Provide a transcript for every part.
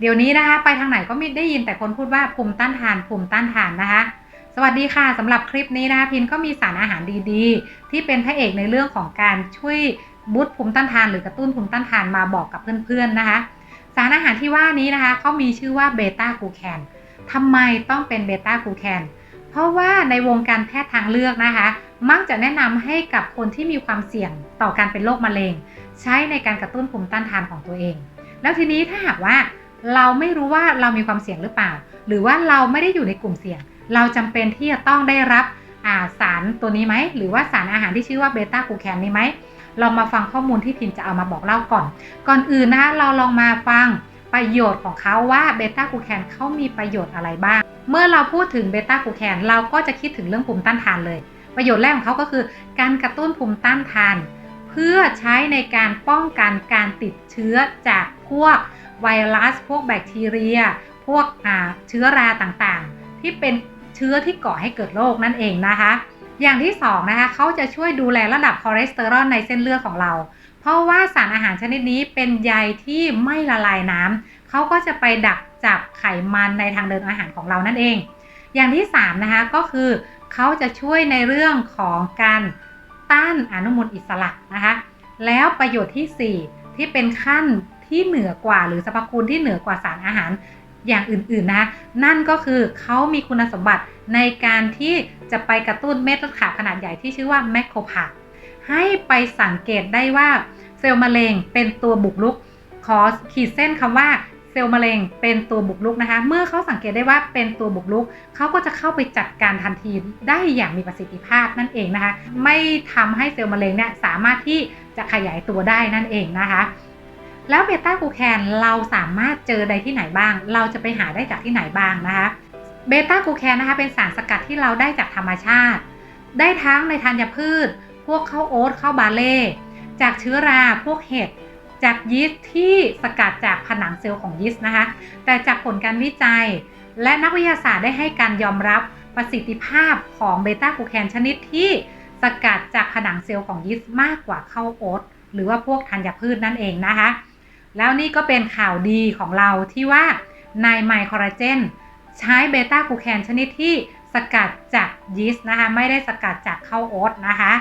เดี๋ยวนี้นะคะ ไปทางไหนก็ไม่ได้ยินแต่คนพูดว่าภูมิต้านทานภูมิต้านทานนะคะ สวัสดีค่ะสำหรับคลิปนี้นะคะพินก็มีสารอาหารดีๆ ที่เป็นพระเอกในเรื่องของการช่วยบูตภูมิต้านทานหรือกระตุ้นภูมิต้านทานมาบอกกับเพื่อนๆนะคะ สารอาหารที่ว่านี้นะคะเขามีชื่อว่าเบต้ากูแคนทำไมต้องเป็นเบต้ากูแคนเพราะว่าในวงการแพทย์ทางเลือกนะคะ มักจะแนะนำให้กับคนที่มีความเสี่ยงต่อการเป็นโรคมะเร็ง ใช้ในการกระตุ้นภูมิต้านทานของตัวเอง แล้วทีนี้ถ้าหากว่า เราไม่รู้ว่าเรามีความเสี่ยงหรือเปล่า หรือว่าเราไม่ได้อยู่ในกลุ่มเสี่ยง เราจำเป็นที่จะต้องได้รับาสารตัวนี้ไหม หรือว่าสารอาหารที่ชื่อว่าเบต้ากูแคนนี้ไหมลองมาฟังข้อมูลที่พินจะเอามาบอกเล่าก่อน ก่อนอื่นนะคะเราลองมาฟังประโยชน์ของเขาว่าเบต้ากูแคนเขามีประโยชน์อะไรบ้าง เมื่อเราพูดถึงเบต้ากูแคนเราก็จะคิดถึงเรื่องภูมิต้านทานเลย ประโยชน์แรกของเขาก็คือ การกระตุ้นภูมิต้านทาน เพื่อใช้ในการป้องกันการติดเชื้อจากพวก ไวรัส พวกแบคทีเรีย พวกเชื้อราต่างๆ ที่เป็นเชื้อที่ก่อให้เกิดโรคนั่นเองนะคะ อย่างที่2นะคะเขาจะช่วยดูแลระดับคอเลสเตอรอลในเส้นเลือดของเรา เพราะว่าสารอาหารชนิดนี้เป็นใยที่ไม่ละลายน้ำเขาก็จะไปดักจับไขมันในทางเดินอาหารของเรานั่นเอง อย่างที่3นะคะก็คือเขาจะช่วยในเรื่องของการต้านอนุมูลอิสระนะคะ แล้วประโยชน์ที่ 4 ที่เป็นขั้น ที่เหนือกว่า หรือสรรพคุณที่เหนือกว่าสารอาหารอย่างอื่นๆนะคะนั่นก็คือเขามีคุณสมบัติในการที่จะไปกระตุ้นเม็ดเลือดขาวขนาดใหญ่ที่ชื่อว่าแมคโครพาให้ไปสังเกตได้ว่าเซลล์มะเร็งเป็นตัวบุกรุกขอขีดเส้นคำว่าเซลล์มะเร็งเป็นตัวบุกรุกนะคะ เมื่อเขาสังเกตได้ว่าเป็นตัวบุกรุก เขาก็จะเข้าไปจัดการทันทีได้อย่างมีประสิทธิภาพนั่นเองนะคะ ไม่ทำให้เซลล์มะเร็งเนี่ยสามารถที่จะขยายตัวได้นั่นเองนะคะ แล้วเบต้ากูแคนเราสามารถเจอได้ที่ไหนบ้าง เราจะไปหาได้จากที่ไหนบ้างนะคะ เบต้ากูแคนนะคะเป็นสารสกัดที่เราได้จากธรรมชาติ ได้ทั้งในธัญพืช พวกข้าวโอ๊ตข้าวบาเล่ จากเชื้อราพวกเห็ด จากยีสต์ที่สกัดจากผนังเซลล์ของยีสต์นะคะ แต่จากผลการวิจัย และนักวิทยาศาสตร์ได้ให้การยอมรับประสิทธิภาพของเบต้ากูแคนชนิดที่สกัดจากผนังเซลล์ของยีสต์มากกว่าข้าวโอ๊ตหรือว่าพวกธัญพืชนั่นเองนะคะ แล้วนี่ก็เป็นข่าวดีของเราที่ว่าในไมโครเจนใช้เบต้ากูแคนชนิดที่สกัดจากยีสต์นะคะ ไม่ได้สกัดจากข้าวโอ๊ตนะคะ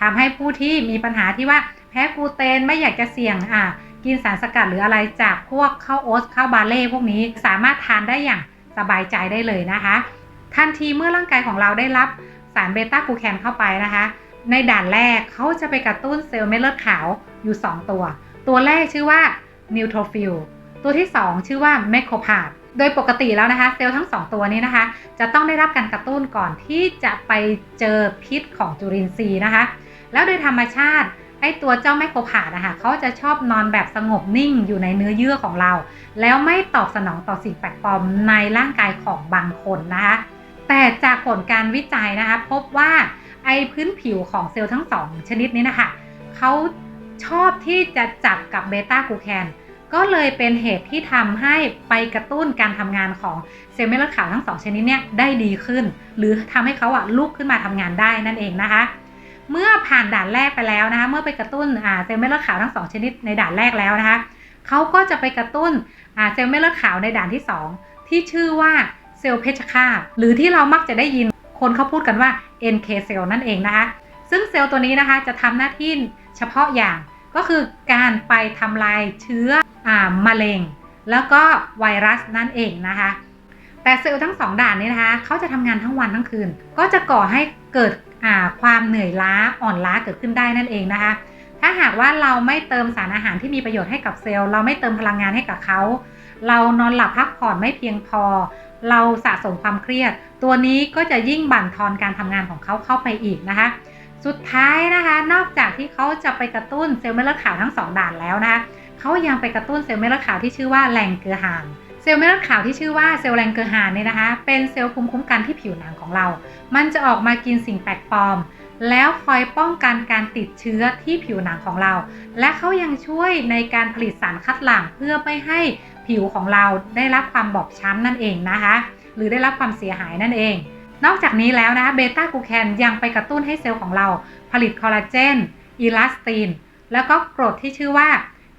ทำให้ผู้ที่มีปัญหาที่ว่าแพ้กลูเตนไม่อยากจะเสี่ยงอะกินสารสกัดหรืออะไรจากพวกข้าวโอ๊ตข้าวบาเล่พวกนี้สามารถทานได้อย่างสบายใจได้เลยนะคะทันทีเมื่อร่างกายของเราได้รับสารเบต้ากูแคนเข้าไปนะคะ ในด่านแรกเขาจะไปกระตุ้นเซลล์เม็ดเลือดขาวอยู่ 2 ตัว ตัวแรกชื่อว่า นิวโทรฟิลตัวที่ 2 ชื่อว่าแมคโครพาดโดยปกติแล้วนะคะ เซลล์ทั้ง 2 ตัวนี้นะคะ จะต้องได้รับการกระตุ้นก่อนที่จะไปเจอพิษของจุลินทรีย์นะคะ แล้วโดยธรรมชาติไอตัวเจ้าแมคโครพาดนะคะเขาจะชอบนอนแบบสงบนิ่งอยู่ในเนื้อเยื่อของเรา แล้วไม่ตอบสนองต่อสิ่งแปลกปลอมในร่างกายของบางคนนะคะ แต่จากผลการวิจัยนะคะ พบว่าไอพื้นผิวของเซลล์ทั้งสองชนิดนี้นะคะเขาชอบที่จะจับกับเบต้ากลูแคน ก็เลยเป็นเหตุที่ทำให้ไปกระตุ้นการทำงานของเซลล์เม็ดเลือดขาวทั้งสองชนิดเนี้ยได้ดีขึ้น หรือทำให้เขาอะลุกขึ้นมาทำงานได้นั่นเองนะคะ เมื่อผ่านด่านแรกไปแล้วนะคะ เมื่อไปกระตุ้นเซลล์เม็ดเลือดขาวทั้งสองชนิดในด่านแรกแล้วนะคะเขาก็จะไปกระตุ้นเซลล์เม็ดเลือดขาวในด่านที่ 2 ที่ชื่อว่าเซลล์เพชฌฆาตหรือที่เรามักจะได้ยินคนเขาพูดกันว่า NK เซลล์นั่นเองนะคะ ซึ่งเซลล์ตัวนี้นะคะจะทำหน้าที่เฉพาะอย่างก็คือการไปทำลายเชื้อ มะเร็ง แล้วก็ไวรัสนั่นเองนะคะ แต่เซลล์ทั้งสองด่านนี้นะคะเขาจะทำงานทั้งวันทั้งคืน ก็จะก่อให้เกิดความเหนื่อยล้าอ่อนล้าเกิดขึ้นได้นั่นเองนะคะ ถ้าหากว่าเราไม่เติมสารอาหารที่มีประโยชน์ให้กับเซลล์ เราไม่เติมพลังงานให้กับเขา เรานอนหลับพักผ่อนไม่เพียงพอ เราสะสมความเครียด ตัวนี้ก็จะยิ่งบั่นทอนการทำงานของเขาเข้าไปอีกนะคะสุดท้ายนะคะ นอกจากที่เขาจะไปกระตุ้นเซลล์เม็ดเลือดขาวทั้ง2ด่านแล้วนะคะ เขายังไปกระตุ้นเซลล์เม็ดเลือดขาวที่ชื่อว่าแรงเกลือหานเซลล์เม็ดเลือดขาวที่ชื่อว่าเซลล์แรงเกลือหานเนี่ยนะคะ เป็นเซลล์ภูมิคุ้มกันที่ผิวหนังของเรา มันจะออกมากินสิ่งแปลกปลอม แล้วคอยป้องกันการติดเชื้อที่ผิวหนังของเรา และเขายังช่วยในการผลิตสารคัดหลั่งเพื่อไม่ให้ผิวของเราได้รับความบอบช้ำนั่นเองนะคะ หรือได้รับความเสียหายนั่นเอง นอกจากนี้แล้วนะคะเบต้ากูแคนยังไปกระตุ้นให้เซลล์ของเรา ผลิตคอลลาเจนอีลาสตินแล้วก็กรดที่ชื่อว่า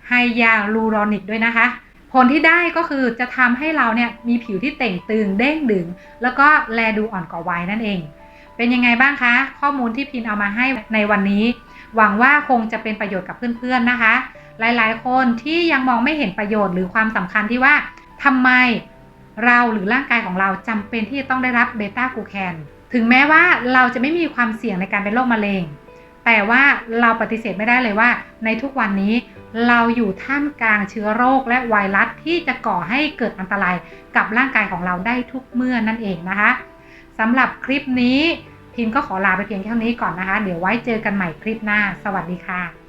ไฮยาลูรอนิกด้วยนะคะ ผลที่ได้ก็คือจะทำให้เราเนี่ยมีผิวที่เต่งตึงเด้งดึง แล้วก็แลดูอ่อนกว่าวัยนั่นเอง เป็นยังไงบ้างคะ ข้อมูลที่พินเอามาให้ในวันนี้ หวังว่าคงจะเป็นประโยชน์กับเพื่อนๆนะคะ หลายๆ คนที่ยังมองไม่เห็นประโยชน์หรือความสำคัญที่ว่าทำไมเราหรือร่างกายของเราจำเป็นที่จะต้องได้รับเบต้ากลูแคนถึงแม้ว่าเราจะไม่มีความเสี่ยงในการเป็นโรคมะเร็ง แต่ว่าเราปฏิเสธไม่ได้เลยว่า ในทุกวันนี้ เราอยู่ท่ามกลางเชื้อโรคและไวรัสที่จะก่อให้เกิดอันตรายกับร่างกายของเราได้ทุกเมื่อนั่นเองนะคะสำหรับคลิปนี้พิมก็ขอลาไปเพียงเท่านี้ก่อนนะคะ เดี๋ยวไว้เจอกันใหม่คลิปหน้า สวัสดีค่ะ